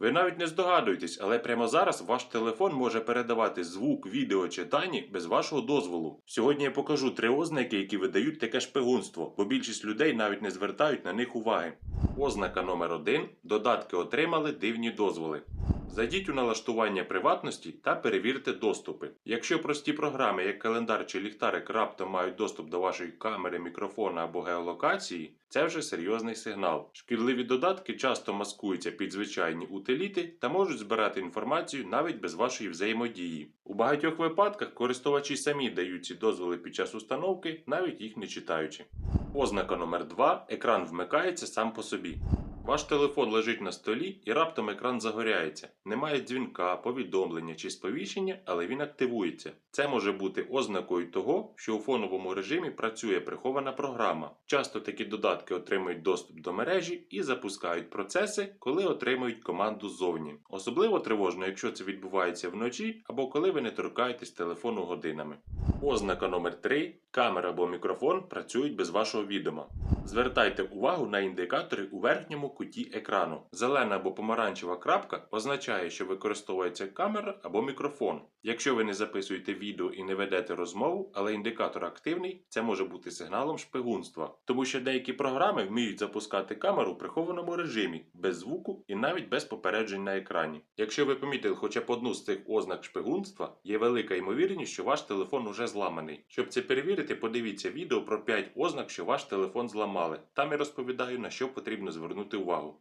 Ви навіть не здогадуєтесь, але прямо зараз ваш телефон може передавати звук, відео чи дані без вашого дозволу. Сьогодні я покажу три ознаки, які видають таке шпигунство, бо більшість людей навіть не звертають на них уваги. Ознака номер 1 додатки отримали дивні дозволи. Зайдіть у налаштування приватності та перевірте доступи. Якщо прості програми, як календар чи ліхтарик, раптом мають доступ до вашої камери, мікрофона або геолокації, це вже серйозний сигнал. Шкідливі додатки часто маскуються під звичайні утиліти та можуть збирати інформацію навіть без вашої взаємодії. У багатьох випадках користувачі самі дають ці дозволи під час установки, навіть їх не читаючи. Ознака номер 2 екран вмикається сам по собі. Ваш телефон лежить на столі і раптом екран загоряється. Немає дзвінка, повідомлення чи сповіщення, але він активується. Це може бути ознакою того, що у фоновому режимі працює прихована програма. Часто такі додатки отримують доступ до мережі і запускають процеси, коли отримують команду ззовні. Особливо тривожно, якщо це відбувається вночі або коли ви не торкаєтесь телефону годинами. Ознака номер 3 камера або мікрофон працюють без вашого відома. Звертайте увагу на індикатори у верхньому куті екрану. Зелена або помаранчева крапка означає, що використовується камера або мікрофон. Якщо ви не записуєте відео і не ведете розмову, але індикатор активний, це може бути сигналом шпигунства. Тому що деякі програми вміють запускати камеру в прихованому режимі, без звуку і навіть без попереджень на екрані. Якщо ви помітили хоча б одну з цих ознак шпигунства, є велика ймовірність, що ваш телефон уже зламаний. Щоб це перевірити, подивіться відео про 5 ознак, що ваш телефон зламали. Там я розповідаю, на що потрібно звернути увагу.